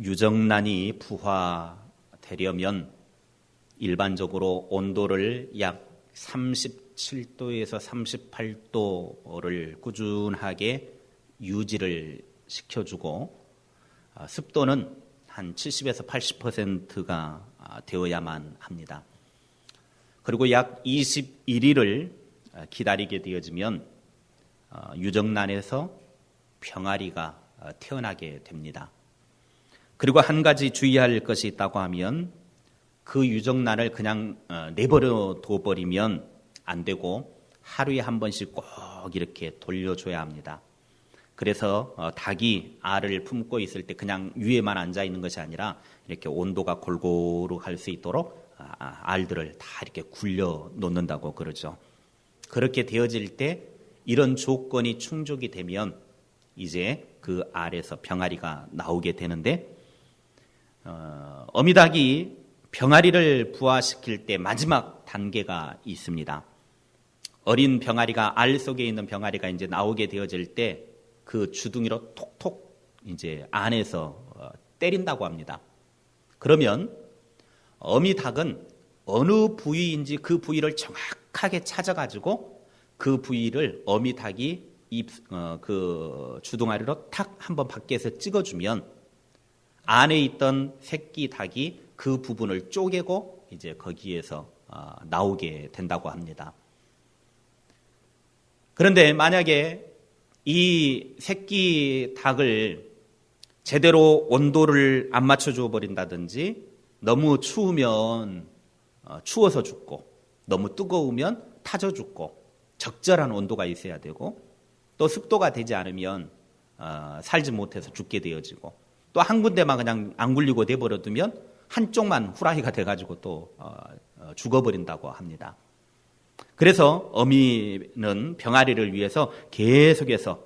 유정란이 부화되려면 일반적으로 온도를 약 37도에서 38도를 꾸준하게 유지를 시켜주고 아, 습도는 한 70에서 80%가 아, 되어야만 합니다. 그리고 약 21일을 아, 기다리게 되어지면 유정란에서 병아리가 태어나게 됩니다. 그리고 한 가지 주의할 것이 있다고 하면 그 유정란을 그냥 어, 내버려 둬버리면 안 되고 하루에 한 번씩 꼭 이렇게 돌려줘야 합니다. 그래서 어, 닭이 알을 품고 있을 때 그냥 위에만 앉아 있는 것이 아니라 이렇게 온도가 골고루 갈 수 있도록 아, 아, 알들을 다 이렇게 굴려 놓는다고 그러죠. 그렇게 되어질 때 이런 조건이 충족이 되면 이제 그 알에서 병아리가 나오게 되는데 어, 어미닭이 병아리를 부화시킬 때 마지막 단계가 있습니다. 어린 병아리가 알 속에 있는 병아리가 이제 나오게 되어질 때 그 주둥이로 톡톡 이제 안에서 어, 때린다고 합니다. 그러면 어미 닭은 어느 부위인지 그 부위를 정확하게 찾아가지고 그 부위를 어미 닭이 입, 어, 그 주둥아리로 탁 한번 밖에서 찍어주면 안에 있던 새끼 닭이 그 부분을 쪼개고 이제 거기에서 어, 나오게 된다고 합니다. 그런데 만약에 이 새끼 닭을 제대로 온도를 안 맞춰줘 버린다든지 너무 추우면 어, 추워서 죽고 너무 뜨거우면 타져 죽고 적절한 온도가 있어야 되고 또 습도가 되지 않으면 어, 살지 못해서 죽게 되어지고 또 한 군데만 그냥 안 굴리고 내버려 두면 한쪽만 후라이가 돼가지고 또 어, 어, 죽어버린다고 합니다. 그래서 어미는 병아리를 위해서 계속해서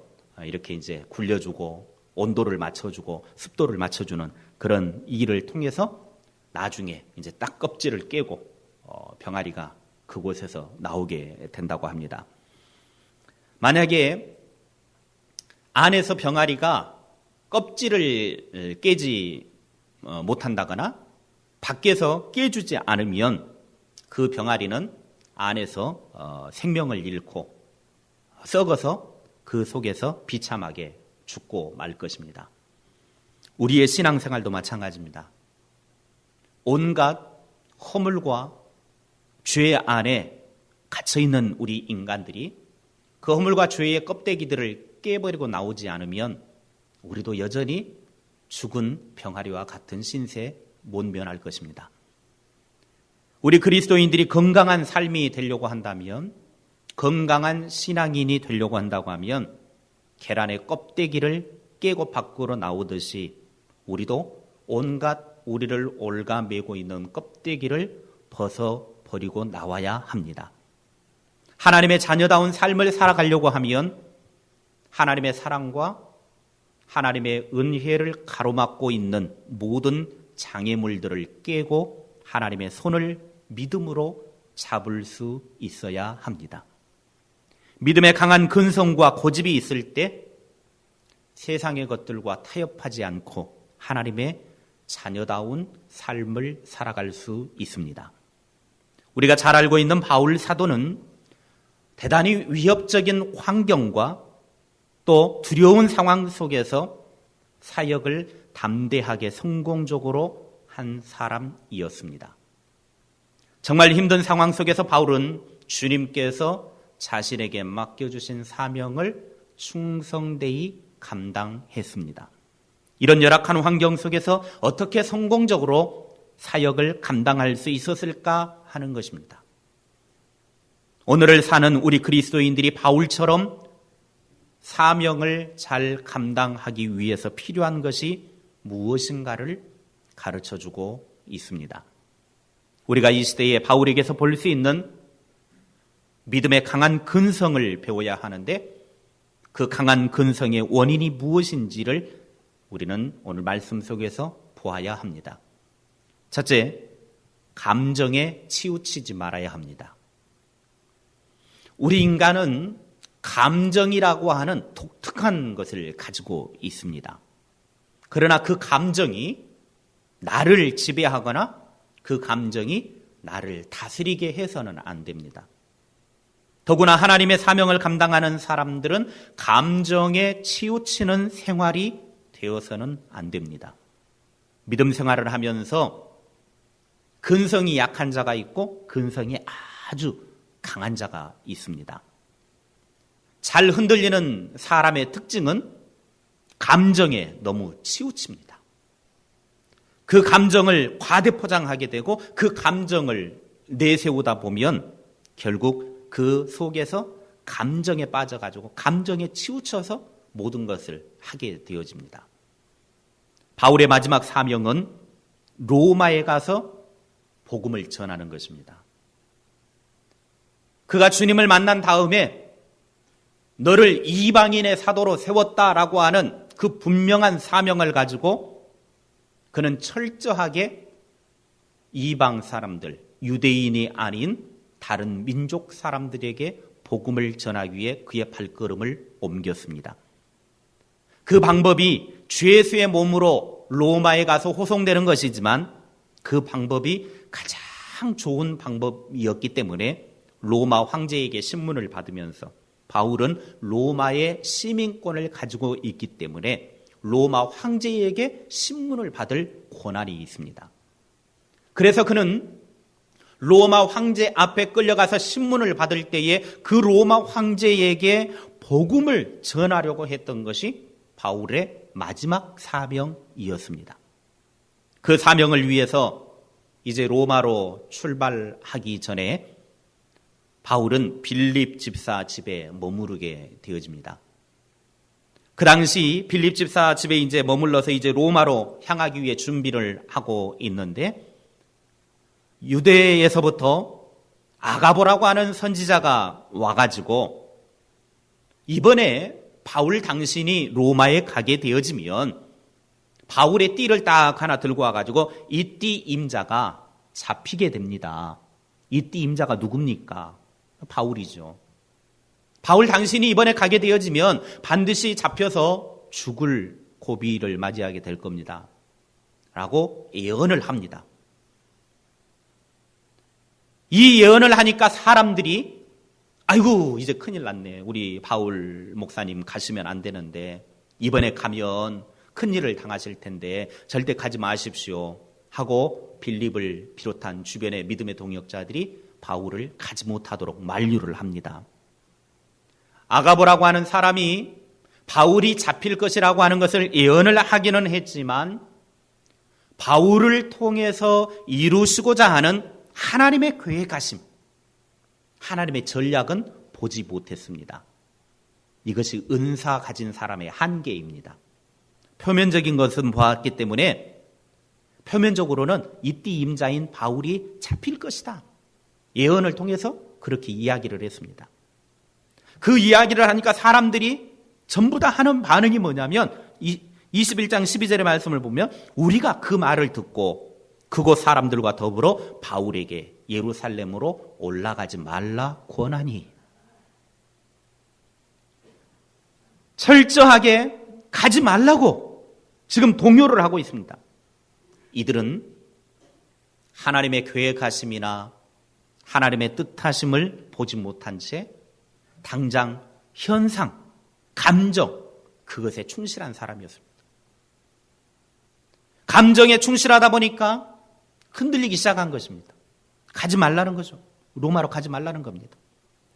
이렇게 이제 굴려주고 온도를 맞춰주고 습도를 맞춰주는 그런 일을 통해서 나중에 이제 딱 껍질을 깨고 어, 병아리가 그곳에서 나오게 된다고 합니다. 만약에 안에서 병아리가 껍질을 깨지 못한다거나 밖에서 깨주지 않으면 그 병아리는 안에서 어, 생명을 잃고 썩어서 그 속에서 비참하게 죽고 말 것입니다. 우리의 신앙생활도 마찬가지입니다. 온갖 허물과 죄 안에 갇혀 있는 우리 인간들이 그 허물과 죄의 껍데기들을 깨버리고 나오지 않으면 우리도 여전히 죽은 병아리와 같은 신세 못 면할 것입니다. 우리 그리스도인들이 건강한 삶이 되려고 한다면, 건강한 신앙인이 되려고 한다고 하면, 계란의 껍데기를 깨고 밖으로 나오듯이 우리도 온갖 우리를 올가매고 있는 껍데기를 벗어 버리고 나와야 합니다. 하나님의 자녀다운 삶을 살아가려고 하면 하나님의 사랑과 하나님의 은혜를 가로막고 있는 모든 장애물들을 깨고 하나님의 손을 믿음으로 잡을 수 있어야 합니다. 믿음의 강한 근성과 고집이 있을 때 세상의 것들과 타협하지 않고 하나님의 자녀다운 삶을 살아갈 수 있습니다. 우리가 잘 알고 있는 바울 사도는 대단히 위협적인 환경과 또 두려운 상황 속에서 사역을 담대하게 성공적으로 한 사람이었습니다. 정말 힘든 상황 속에서 바울은 주님께서 자신에게 맡겨주신 사명을 충성되이 감당했습니다. 이런 열악한 환경 속에서 어떻게 성공적으로 사역을 감당할 수 있었을까 하는 것입니다. 오늘을 사는 우리 그리스도인들이 바울처럼 사명을 잘 감당하기 위해서 필요한 것이 무엇인가를 가르쳐 주고 있습니다. 우리가 이 시대에 바울에게서 볼 수 있는 믿음의 강한 근성을 배워야 하는데 그 강한 근성의 원인이 무엇인지를 우리는 오늘 말씀 속에서 보아야 합니다. 첫째, 감정에 치우치지 말아야 합니다. 우리 인간은 감정이라고 하는 독특한 것을 가지고 있습니다. 그러나 그 감정이 나를 지배하거나 그 감정이 나를 다스리게 해서는 안 됩니다. 더구나 하나님의 사명을 감당하는 사람들은 감정에 치우치는 생활이 되어서는 안 됩니다. 믿음 생활을 하면서 근성이 약한 자가 있고 근성이 아주 강한 자가 있습니다. 잘 흔들리는 사람의 특징은 감정에 너무 치우칩니다. 그 감정을 과대포장하게 되고 그 감정을 내세우다 보면 결국 그 속에서 감정에 빠져가지고 감정에 치우쳐서 모든 것을 하게 되어집니다. 바울의 마지막 사명은 로마에 가서 복음을 전하는 것입니다. 그가 주님을 만난 다음에 너를 이방인의 사도로 세웠다라고 하는 그 분명한 사명을 가지고 그는 철저하게 이방 사람들, 유대인이 아닌 다른 민족 사람들에게 복음을 전하기 위해 그의 발걸음을 옮겼습니다. 그 방법이 죄수의 몸으로 로마에 가서 호송되는 것이지만 그 방법이 가장 좋은 방법이었기 때문에 로마 황제에게 신문을 받으면서 바울은 로마의 시민권을 가지고 있기 때문에 로마 황제에게 신문을 받을 권한이 있습니다. 그래서 그는 로마 황제 앞에 끌려가서 신문을 받을 때에 그 로마 황제에게 복음을 전하려고 했던 것이 바울의 마지막 사명이었습니다. 그 사명을 위해서 이제 로마로 출발하기 전에 바울은 빌립 집사 집에 머무르게 되어집니다. 그 당시 빌립 집사 집에 이제 머물러서 이제 로마로 향하기 위해 준비를 하고 있는데 유대에서부터 아가보라고 하는 선지자가 와가지고 이번에 바울 당신이 로마에 가게 되어지면 바울의 띠를 딱 하나 들고 와가지고 이 띠 임자가 잡히게 됩니다. 이 띠 임자가 누굽니까? 바울이죠. 바울 당신이 이번에 가게 되어지면 반드시 잡혀서 죽을 고비를 맞이하게 될 겁니다. 라고 예언을 합니다. 이 예언을 하니까 사람들이 아이고 이제 큰일 났네. 우리 바울 목사님 가시면 안 되는데 이번에 가면 큰일을 당하실 텐데 절대 가지 마십시오. 하고 빌립을 비롯한 주변의 믿음의 동역자들이 바울을 가지 못하도록 만류를 합니다. 아가보라고 하는 사람이 바울이 잡힐 것이라고 하는 것을 예언을 하기는 했지만 바울을 통해서 이루시고자 하는 하나님의 계획하심, 하나님의 전략은 보지 못했습니다. 이것이 은사 가진 사람의 한계입니다. 표면적인 것은 보았기 때문에 표면적으로는 이띠 임자인 바울이 잡힐 것이다. 예언을 통해서 그렇게 이야기를 했습니다. 그 이야기를 하니까 사람들이 전부 다 하는 반응이 뭐냐면 21장 12절의 말씀을 보면 우리가 그 말을 듣고 그곳 사람들과 더불어 바울에게 예루살렘으로 올라가지 말라 권하니 철저하게 가지 말라고 지금 동요를 하고 있습니다. 이들은 하나님의 계획하심이나 하나님의 뜻하심을 보지 못한 채 당장 현상, 감정, 그것에 충실한 사람이었습니다. 감정에 충실하다 보니까 흔들리기 시작한 것입니다. 가지 말라는 거죠. 로마로 가지 말라는 겁니다.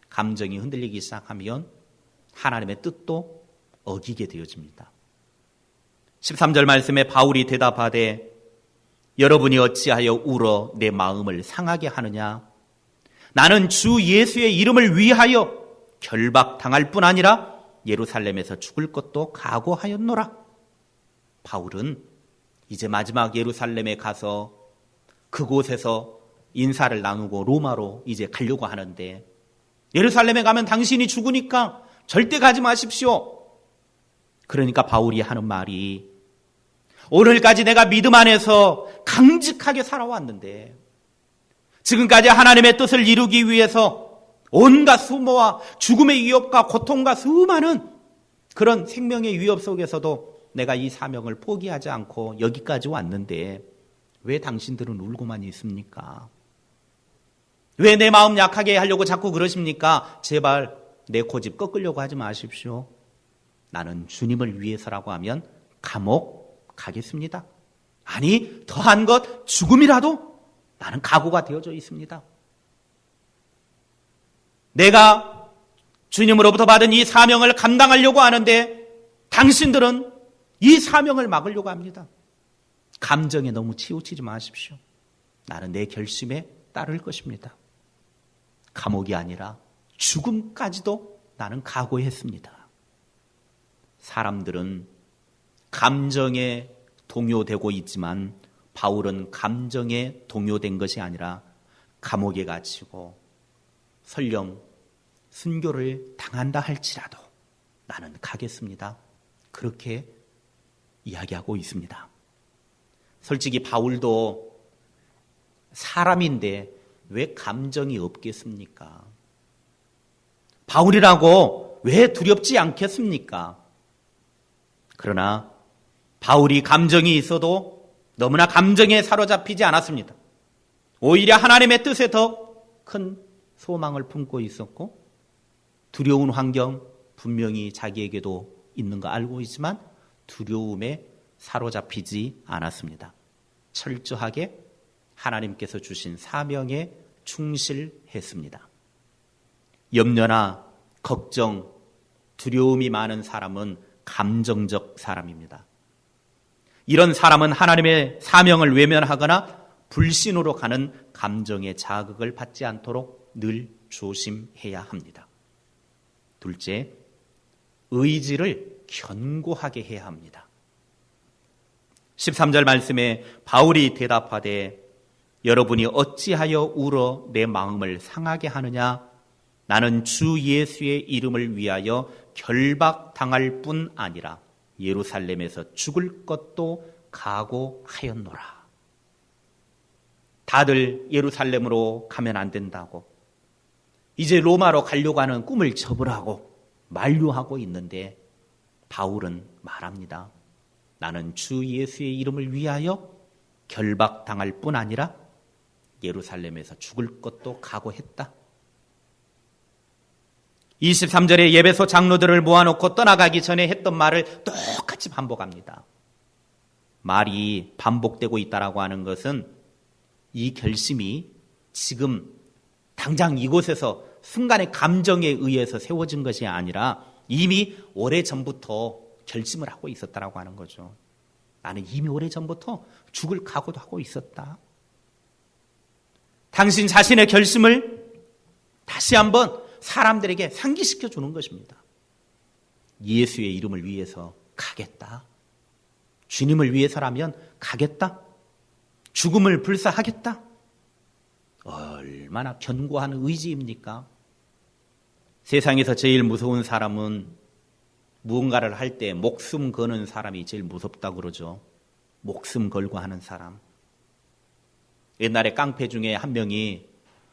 감정이 흔들리기 시작하면 하나님의 뜻도 어기게 되어집니다. 13절 말씀에 바울이 대답하되 여러분이 어찌하여 울어 내 마음을 상하게 하느냐? 나는 주 예수의 이름을 위하여 결박당할 뿐 아니라 예루살렘에서 죽을 것도 각오하였노라. 바울은 이제 마지막 예루살렘에 가서 그곳에서 인사를 나누고 로마로 이제 가려고 하는데 예루살렘에 가면 당신이 죽으니까 절대 가지 마십시오. 그러니까 바울이 하는 말이 오늘까지 내가 믿음 안에서 강직하게 살아왔는데 지금까지 하나님의 뜻을 이루기 위해서 온갖 수모와 죽음의 위협과 고통과 수많은 그런 생명의 위협 속에서도 내가 이 사명을 포기하지 않고 여기까지 왔는데 왜 당신들은 울고만 있습니까? 왜 내 마음 약하게 하려고 자꾸 그러십니까? 제발 내 고집 꺾으려고 하지 마십시오. 나는 주님을 위해서라고 하면 감옥 가겠습니다. 아니, 더한 것 죽음이라도 나는 각오가 되어져 있습니다. 내가 주님으로부터 받은 이 사명을 감당하려고 하는데 당신들은 이 사명을 막으려고 합니다. 감정에 너무 치우치지 마십시오. 나는 내 결심에 따를 것입니다. 감옥이 아니라 죽음까지도 나는 각오했습니다. 사람들은 감정에 동요되고 있지만 바울은 감정에 동요된 것이 아니라 감옥에 갇히고 설령 순교를 당한다 할지라도 나는 가겠습니다. 그렇게 이야기하고 있습니다. 솔직히 바울도 사람인데 왜 감정이 없겠습니까? 바울이라고 왜 두렵지 않겠습니까? 그러나 바울이 감정이 있어도 너무나 감정에 사로잡히지 않았습니다. 오히려 하나님의 뜻에 더 큰 소망을 품고 있었고 두려운 환경 분명히 자기에게도 있는 거 알고 있지만 두려움에 사로잡히지 않았습니다. 철저하게 하나님께서 주신 사명에 충실했습니다. 염려나 걱정, 두려움이 많은 사람은 감정적 사람입니다. 이런 사람은 하나님의 사명을 외면하거나 불신으로 가는 감정의 자극을 받지 않도록 늘 조심해야 합니다. 둘째, 의지를 견고하게 해야 합니다. 13절 말씀에 바울이 대답하되 여러분이 어찌하여 울어 내 마음을 상하게 하느냐 나는 주 예수의 이름을 위하여 결박당할 뿐 아니라 예루살렘에서 죽을 것도 각오하였노라. 다들 예루살렘으로 가면 안 된다고. 이제 로마로 가려고 하는 꿈을 접으라고 만류하고 있는데 바울은 말합니다. 나는 주 예수의 이름을 위하여 결박당할 뿐 아니라 예루살렘에서 죽을 것도 각오했다. 23절에 예배소 장로들을 모아놓고 떠나가기 전에 했던 말을 똑같이 반복합니다. 말이 반복되고 있다라고 하는 것은 이 결심이 지금 당장 이곳에서 순간의 감정에 의해서 세워진 것이 아니라 이미 오래 전부터 결심을 하고 있었다라고 하는 거죠. 나는 이미 오래 전부터 죽을 각오도 하고 있었다. 당신 자신의 결심을 다시 한번 사람들에게 상기시켜 주는 것입니다. 예수의 이름을 위해서 가겠다. 주님을 위해서라면 가겠다. 죽음을 불사하겠다. 얼마나 견고한 의지입니까? 세상에서 제일 무서운 사람은 무언가를 할 때 목숨 거는 사람이 제일 무섭다고 그러죠. 목숨 걸고 하는 사람. 옛날에 깡패 중에 한 명이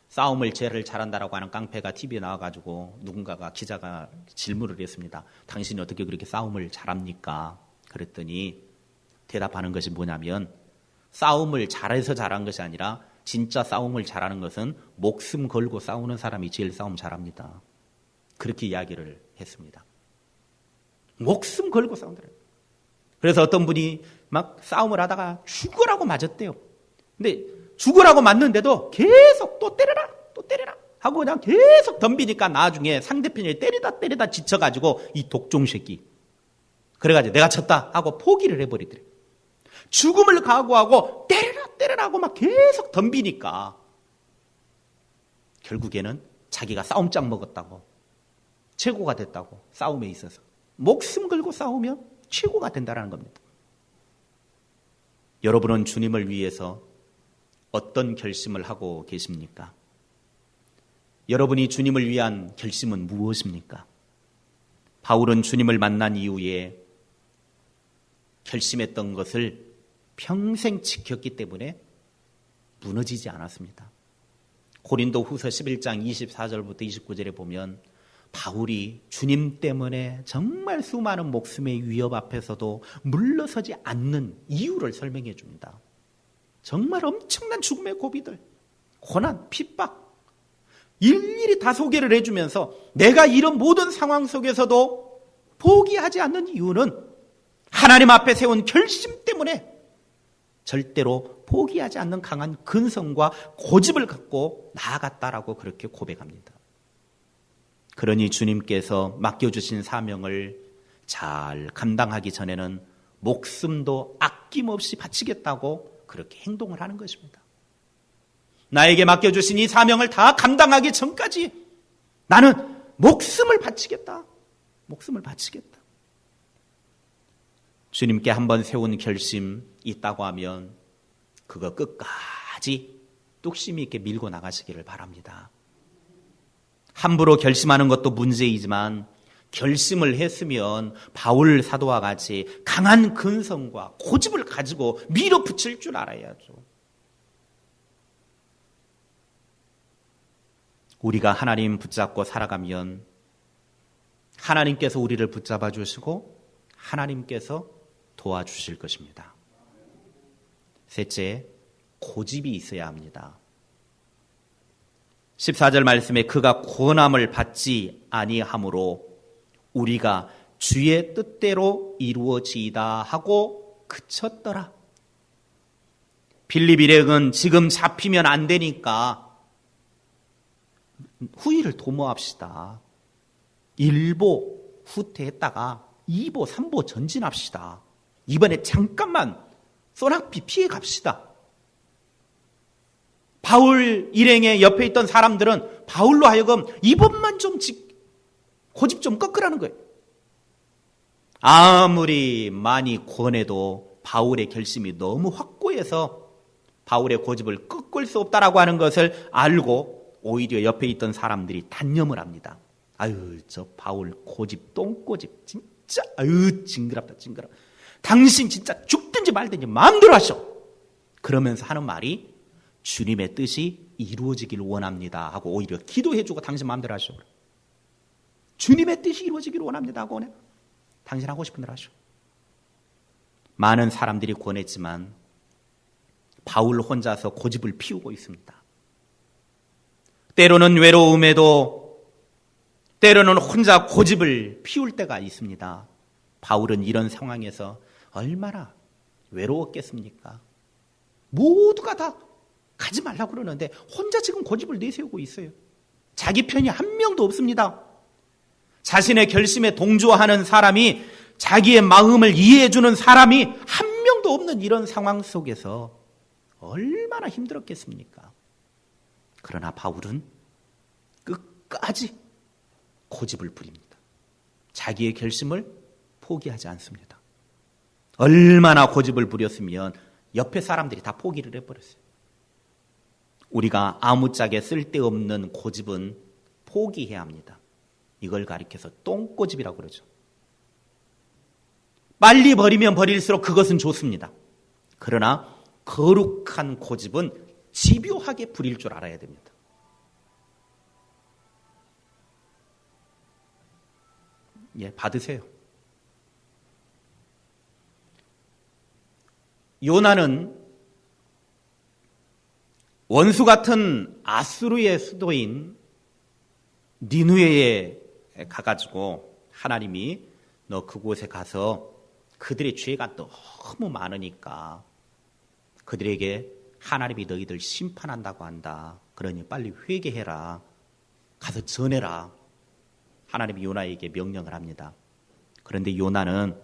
싸움을 제일 잘한다라고 하는 깡패가 TV에 나와가지고 누군가가 기자가 질문을 했습니다. 당신이 어떻게 그렇게 싸움을 잘합니까? 그랬더니 대답하는 것이 뭐냐면 싸움을 잘해서 잘한 것이 아니라 진짜 싸움을 잘하는 것은 목숨 걸고 싸우는 사람이 제일 싸움 잘합니다. 그렇게 이야기를 했습니다. 목숨 걸고 싸운다. 그래서 어떤 분이 막 싸움을 하다가 죽으라고 맞았대요. 근데 죽으라고 맞는데도 계속 또 때려라, 또 때려라 하고 그냥 계속 덤비니까 나중에 상대편이 때리다 때리다 지쳐가지고 이 독종 새끼. 그래가지고 내가 쳤다 하고 포기를 해버리더래. 죽음을 각오하고 때려라, 때려라 하고 막 계속 덤비니까 결국에는 자기가 싸움장 먹었다고 최고가 됐다고 싸움에 있어서 목숨 걸고 싸우면 최고가 된다는 겁니다. 여러분은 주님을 위해서 어떤 결심을 하고 계십니까? 여러분이 주님을 위한 결심은 무엇입니까? 바울은 주님을 만난 이후에 결심했던 것을 평생 지켰기 때문에 무너지지 않았습니다. 고린도 후서 11장 24절부터 29절에 보면 바울이 주님 때문에 정말 수많은 목숨의 위협 앞에서도 물러서지 않는 이유를 설명해 줍니다. 정말 엄청난 죽음의 고비들, 고난, 핍박, 일일이 다 소개를 해주면서 내가 이런 모든 상황 속에서도 포기하지 않는 이유는 하나님 앞에 세운 결심 때문에 절대로 포기하지 않는 강한 근성과 고집을 갖고 나아갔다라고 그렇게 고백합니다. 그러니 주님께서 맡겨주신 사명을 잘 감당하기 전에는 목숨도 아낌없이 바치겠다고 그렇게 행동을 하는 것입니다. 나에게 맡겨주신 이 사명을 다 감당하기 전까지 나는 목숨을 바치겠다. 목숨을 바치겠다. 주님께 한번 세운 결심 있다고 하면 그거 끝까지 뚝심 있게 밀고 나가시기를 바랍니다. 함부로 결심하는 것도 문제이지만 결심을 했으면 바울 사도와 같이 강한 근성과 고집을 가지고 밀어붙일 줄 알아야죠. 우리가 하나님 붙잡고 살아가면 하나님께서 우리를 붙잡아 주시고 하나님께서 도와주실 것입니다. 셋째, 고집이 있어야 합니다. 14절 말씀에 그가 권함을 받지 아니하므로 우리가 주의 뜻대로 이루어지이다 하고 그쳤더라. 빌립 일행은 지금 잡히면 안 되니까 후위를 도모합시다. 1보 후퇴했다가 2보, 3보 전진합시다. 이번에 잠깐만 소낙비 피해 갑시다. 바울 일행의 옆에 있던 사람들은 바울로 하여금 이번만 좀 고집 좀 꺾으라는 거예요. 아무리 많이 권해도 바울의 결심이 너무 확고해서 바울의 고집을 꺾을 수 없다라고 하는 것을 알고 오히려 옆에 있던 사람들이 단념을 합니다. 아유, 저 바울 고집, 똥고집, 진짜, 아유, 징그럽다, 징그럽. 당신 진짜 죽든지 말든지 마음대로 하셔. 그러면서 하는 말이 주님의 뜻이 이루어지길 원합니다 하고 오히려 기도해주고 당신 마음대로 하시오. 주님의 뜻이 이루어지길 원합니다 오네. 당신 하고 싶은 대로 하시오. 많은 사람들이 권했지만 바울 혼자서 고집을 피우고 있습니다. 때로는 외로움에도 때로는 혼자 고집을 피울 때가 있습니다. 바울은 이런 상황에서 얼마나 외로웠겠습니까? 모두가 다 가지 말라고 그러는데 혼자 지금 고집을 내세우고 있어요. 자기 편이 한 명도 없습니다. 자신의 결심에 동조하는 사람이 자기의 마음을 이해해주는 사람이 한 명도 없는 이런 상황 속에서 얼마나 힘들었겠습니까? 그러나 바울은 끝까지 고집을 부립니다. 자기의 결심을 포기하지 않습니다. 얼마나 고집을 부렸으면 옆에 사람들이 다 포기를 해버렸어요. 우리가 아무짝에 쓸데없는 고집은 포기해야 합니다. 이걸 가리켜서 똥고집이라고 그러죠. 빨리 버리면 버릴수록 그것은 좋습니다. 그러나 거룩한 고집은 집요하게 부릴 줄 알아야 됩니다. 예, 받으세요. 요나는 원수 같은 아수르의 수도인 니누에에 가가지고 하나님이 너 그곳에 가서 그들의 죄가 너무 많으니까 그들에게 하나님이 너희들 심판한다고 한다. 그러니 빨리 회개해라. 가서 전해라. 하나님이 요나에게 명령을 합니다. 그런데 요나는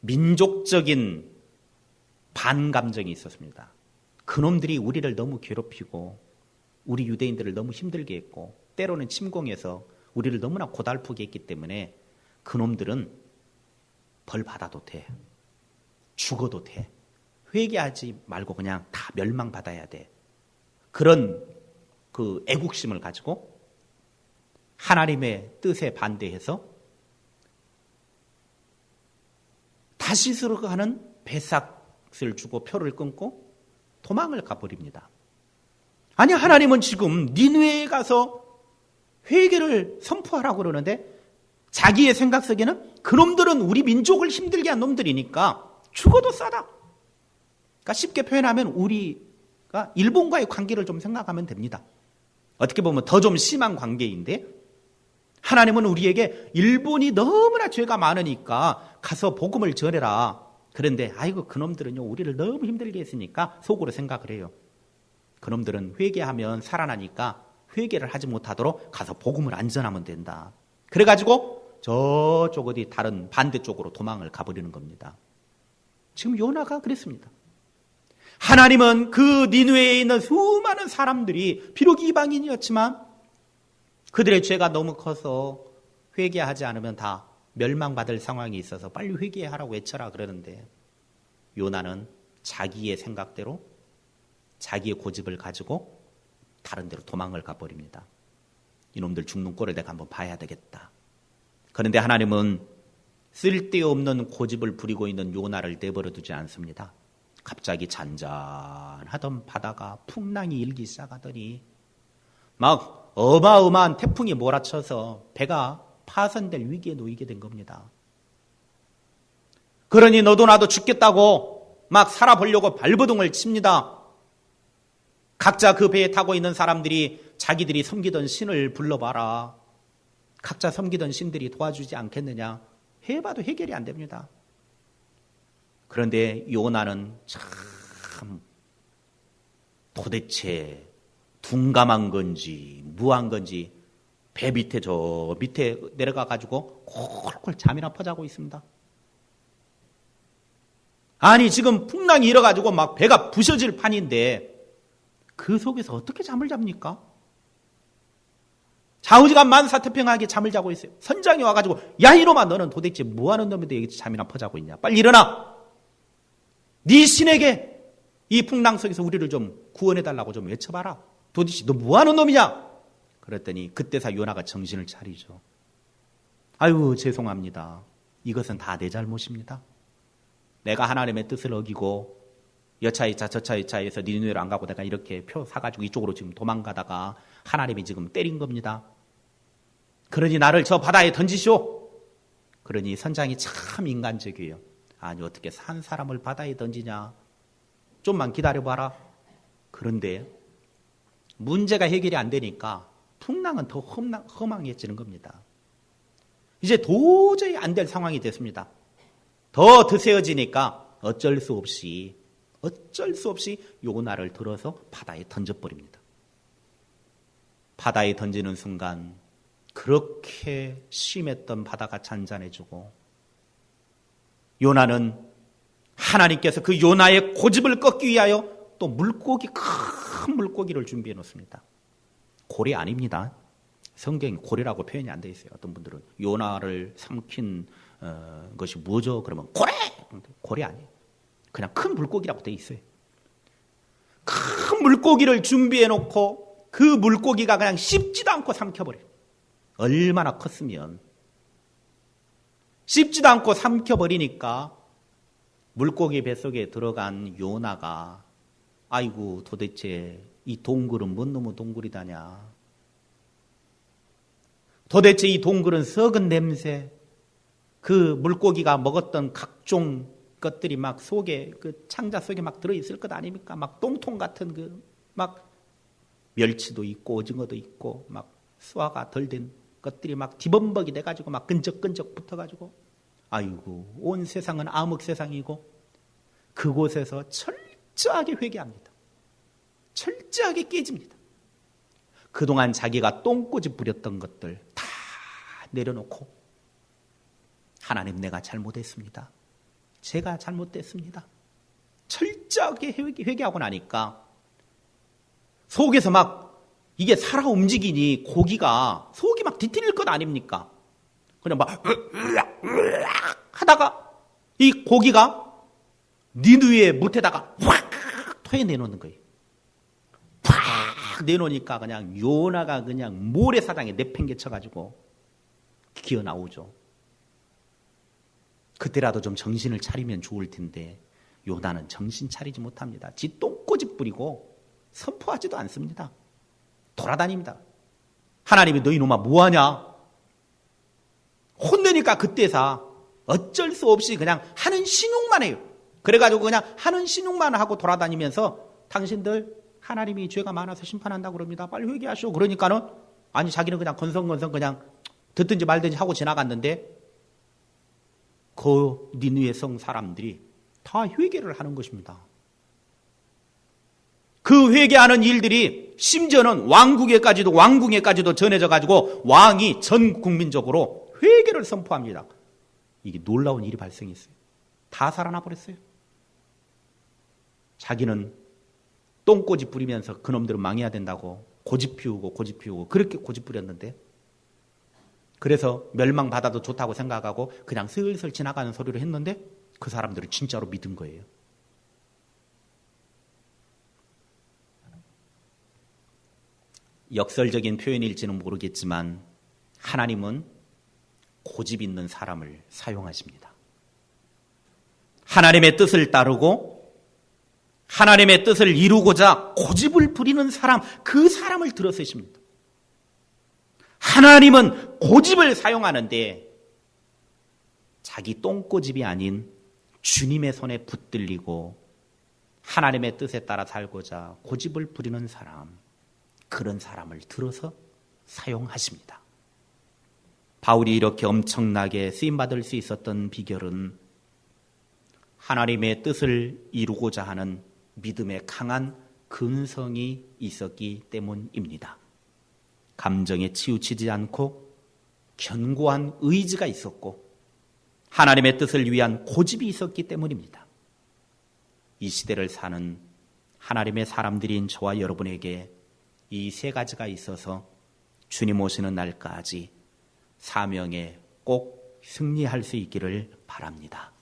민족적인 반감정이 있었습니다. 그놈들이 우리를 너무 괴롭히고 우리 유대인들을 너무 힘들게 했고 때로는 침공해서 우리를 너무나 고달프게 했기 때문에 그놈들은 벌 받아도 돼. 죽어도 돼. 회개하지 말고 그냥 다 멸망받아야 돼. 그런 그 애국심을 가지고 하나님의 뜻에 반대해서 다시스로 가는 배삭을 주고 표를 끊고 도망을 가버립니다. 아니 하나님은 지금 니누에 가서 회개를 선포하라고 그러는데 자기의 생각 속에는 그놈들은 우리 민족을 힘들게 한 놈들이니까 죽어도 싸다. 그러니까 쉽게 표현하면 우리가 일본과의 관계를 좀 생각하면 됩니다. 어떻게 보면 더 좀 심한 관계인데 하나님은 우리에게 일본이 너무나 죄가 많으니까 가서 복음을 전해라. 그런데 아이고 그놈들은요 우리를 너무 힘들게 했으니까 속으로 생각을 해요. 그놈들은 회개하면 살아나니까 회개를 하지 못하도록 가서 복음을 안전하면 된다. 그래가지고 저쪽 어디 다른 반대쪽으로 도망을 가버리는 겁니다. 지금 요나가 그랬습니다. 하나님은 그 니누에 있는 수많은 사람들이 비록 이방인이었지만 그들의 죄가 너무 커서 회개하지 않으면 다 멸망받을 상황이 있어서 빨리 회개하라고 외쳐라 그러는데 요나는 자기의 생각대로 자기의 고집을 가지고 다른 데로 도망을 가버립니다. 이놈들 죽는 꼴을 내가 한번 봐야 되겠다. 그런데 하나님은 쓸데없는 고집을 부리고 있는 요나를 내버려 두지 않습니다. 갑자기 잔잔하던 바다가 풍랑이 일기 시작하더니 막 어마어마한 태풍이 몰아쳐서 배가 파손될 위기에 놓이게 된 겁니다. 그러니 너도 나도 죽겠다고 막 살아보려고 발버둥을 칩니다. 각자 그 배에 타고 있는 사람들이 자기들이 섬기던 신을 불러봐라. 각자 섬기던 신들이 도와주지 않겠느냐. 해봐도 해결이 안 됩니다. 그런데 요나는 참 도대체 둔감한 건지 무한 건지 배 밑에 저 밑에 내려가 가지고 콜콜 잠이나 퍼자고 있습니다. 아니 지금 풍랑이 일어 가지고 막 배가 부셔질 판인데 그 속에서 어떻게 잠을 잡니까? 좌우지간 만 사태평하게 잠을 자고 있어요. 선장이 와가지고 야 이놈아 너는 도대체 뭐하는 놈인데 여기 잠이나 퍼자고 있냐? 빨리 일어나. 네 신에게 이 풍랑 속에서 우리를 좀 구원해달라고 좀 외쳐봐라. 도대체 너 뭐하는 놈이냐? 그랬더니 그때서 요나가 정신을 차리죠. 아유 죄송합니다. 이것은 다 내 잘못입니다. 내가 하나님의 뜻을 어기고 여차 이차 저차 이차에서 니누에를 안 가고 내가 이렇게 표 사가지고 이쪽으로 지금 도망가다가 하나님이 지금 때린 겁니다. 그러니 나를 저 바다에 던지시오. 그러니 선장이 참 인간적이에요. 아니 어떻게 산 사람을 바다에 던지냐? 좀만 기다려봐라. 그런데 문제가 해결이 안 되니까 풍랑은 더 험나, 험황해지는 겁니다. 이제 도저히 안 될 상황이 됐습니다. 더 드세어지니까 어쩔 수 없이 어쩔 수 없이 요나를 들어서 바다에 던져버립니다. 바다에 던지는 순간 그렇게 심했던 바다가 잔잔해지고 요나는 하나님께서 그 요나의 고집을 꺾기 위하여 또 물고기 큰 물고기를 준비해 놓습니다. 고래 아닙니다. 성경에 고래라고 표현이 안 돼 있어요. 어떤 분들은 요나를 삼킨 어, 것이 뭐죠? 그러면 고래! 고래 아니에요. 그냥 큰 물고기라고 돼 있어요. 큰 물고기를 준비해 놓고 그 물고기가 그냥 씹지도 않고 삼켜버려요. 얼마나 컸으면 씹지도 않고 삼켜버리니까 물고기 뱃속에 들어간 요나가 아이고 도대체 이 동굴은 뭔 놈의 동굴이다냐 도대체 이 동굴은 썩은 냄새 그 물고기가 먹었던 각종 것들이 막 속에 그 창자 속에 막 들어 있을 것 아닙니까? 막 똥통 같은 그 막 멸치도 있고 오징어도 있고 막 수화가 덜 된 것들이 막 뒤범벅이 돼 가지고 막 끈적끈적 붙어 가지고 아이고 온 세상은 암흑 세상이고 그곳에서 철저하게 회개합니다. 철저하게 깨집니다. 그동안 자기가 똥꼬집 부렸던 것들 다 내려놓고 하나님 내가 잘못했습니다. 제가 잘못됐습니다. 철저하게 회개하고 나니까 속에서 막 이게 살아 움직이니 고기가 속이 막 뒤틀릴 것 아닙니까? 그냥 막 하다가 이 고기가 니누의 못에다가 확 토해내놓는 거예요. 확 내놓으니까 그냥 요나가 그냥 모래사장에 내팽개쳐가지고 기어 나오죠. 그때라도 좀 정신을 차리면 좋을 텐데 요나는 정신 차리지 못합니다. 지 똥꼬집 부리고 선포하지도 않습니다. 돌아다닙니다. 하나님이 너희 놈아 뭐하냐? 혼내니까 그때사 어쩔 수 없이 그냥 하는 신용만 해요. 그래가지고 그냥 하는 신용만 하고 돌아다니면서 당신들 하나님이 죄가 많아서 심판한다 그럽니다. 빨리 회개하시오. 그러니까는 아니 자기는 그냥 건성건성 그냥 듣든지 말든지 하고 지나갔는데 그 니누의 성 사람들이 다 회개를 하는 것입니다. 그 회개하는 일들이 심지어는 왕국에까지도 왕궁에까지도 전해져 가지고 왕이 전 국민적으로 회개를 선포합니다. 이게 놀라운 일이 발생했어요. 다 살아나 버렸어요. 자기는 똥꼬집 부리면서 그놈들은 망해야 된다고 고집 피우고 고집 피우고 그렇게 고집 부렸는데 그래서 멸망받아도 좋다고 생각하고 그냥 슬슬 지나가는 소리를 했는데 그 사람들은 진짜로 믿은 거예요. 역설적인 표현일지는 모르겠지만 하나님은 고집 있는 사람을 사용하십니다. 하나님의 뜻을 따르고 하나님의 뜻을 이루고자 고집을 부리는 사람, 그 사람을 들어서십니다. 하나님은 고집을 사용하는데 자기 똥꼬집이 아닌 주님의 손에 붙들리고 하나님의 뜻에 따라 살고자 고집을 부리는 사람, 그런 사람을 들어서 사용하십니다. 바울이 이렇게 엄청나게 쓰임받을 수 있었던 비결은 하나님의 뜻을 이루고자 하는 믿음의 강한 근성이 있었기 때문입니다. 감정에 치우치지 않고 견고한 의지가 있었고 하나님의 뜻을 위한 고집이 있었기 때문입니다. 이 시대를 사는 하나님의 사람들인 저와 여러분에게 이 세 가지가 있어서 주님 오시는 날까지 사명에 꼭 승리할 수 있기를 바랍니다.